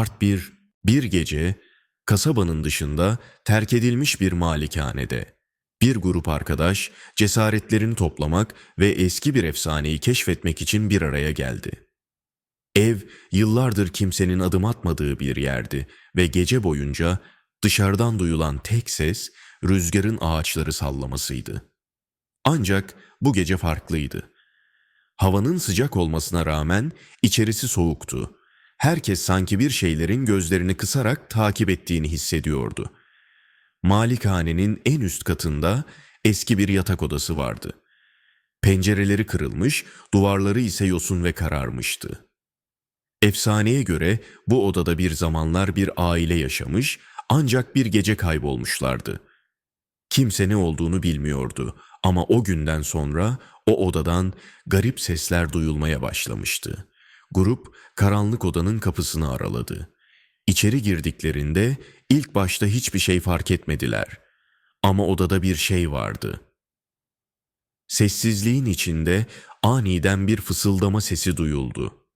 Part 1 Bir gece kasabanın dışında terk edilmiş bir malikanede bir grup arkadaş cesaretlerini toplamak ve eski bir efsaneyi keşfetmek için bir araya geldi. Ev yıllardır kimsenin adım atmadığı bir yerdi ve gece boyunca dışarıdan duyulan tek ses rüzgarın ağaçları sallamasıydı. Ancak bu gece farklıydı. Havanın sıcak olmasına rağmen içerisi soğuktu. Herkes sanki bir şeylerin gözlerini kısarak takip ettiğini hissediyordu. Malikanenin en üst katında eski bir yatak odası vardı. Pencereleri kırılmış, duvarları ise yosun ve kararmıştı. Efsaneye göre bu odada bir zamanlar bir aile yaşamış ancak bir gece kaybolmuşlardı. Kimse ne olduğunu bilmiyordu ama o günden sonra o odadan garip sesler duyulmaya başlamıştı. Grup karanlık odanın kapısını araladı. İçeri girdiklerinde ilk başta hiçbir şey fark etmediler. Ama odada bir şey vardı. Sessizliğin içinde aniden bir fısıldama sesi duyuldu.